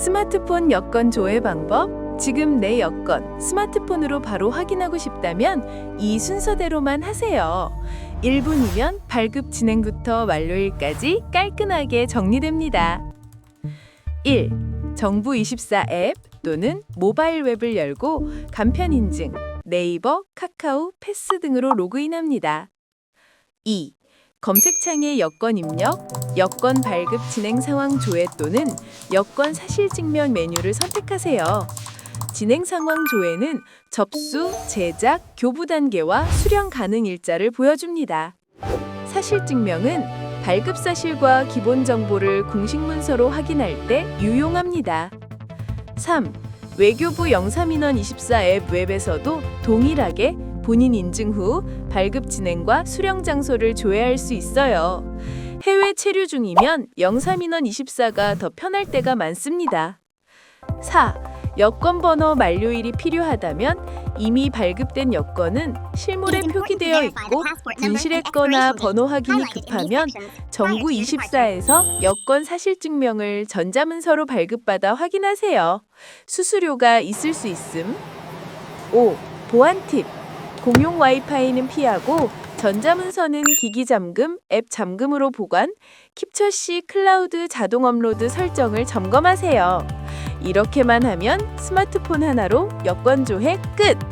스마트폰 여권 조회 방법. 지금 내 여권 스마트폰으로 바로 확인하고 싶다면 이 순서대로만 하세요. 1분이면 발급 진행부터 만료일까지 깔끔하게 정리됩니다. 1. 정부 24 앱 또는 모바일 웹을 열고 간편 인증, 네이버, 카카오, 패스 등으로 로그인합니다. 2. 검색창에 여권 입력, 여권 발급 진행 상황 조회 또는 여권 사실 증명 메뉴를 선택하세요. 진행 상황 조회는 접수, 제작, 교부 단계와 수령 가능 일자를 보여줍니다. 사실 증명은 발급 사실과 기본 정보를 공식 문서로 확인할 때 유용합니다. 3. 외교부 영사민원 24 앱 웹에서도 동일하게 본인 인증 후 발급 진행과 수령 장소를 조회할 수 있어요. 해외 체류 중이면 영사민원 24가 더 편할 때가 많습니다. 4. 여권 번호 만료일이 필요하다면 이미 발급된 여권은 실물에 표기되어 있고 분실했거나 번호 확인이 급하면 정부 24에서 여권 사실 증명을 전자문서로 발급받아 확인하세요. 수수료가 있을 수 있음. 5. 보안 팁. 공용 와이파이는 피하고 전자문서는 기기 잠금, 앱 잠금으로 보관, 캡처 시 클라우드 자동 업로드 설정을 점검하세요. 이렇게만 하면 스마트폰 하나로 여권 조회 끝!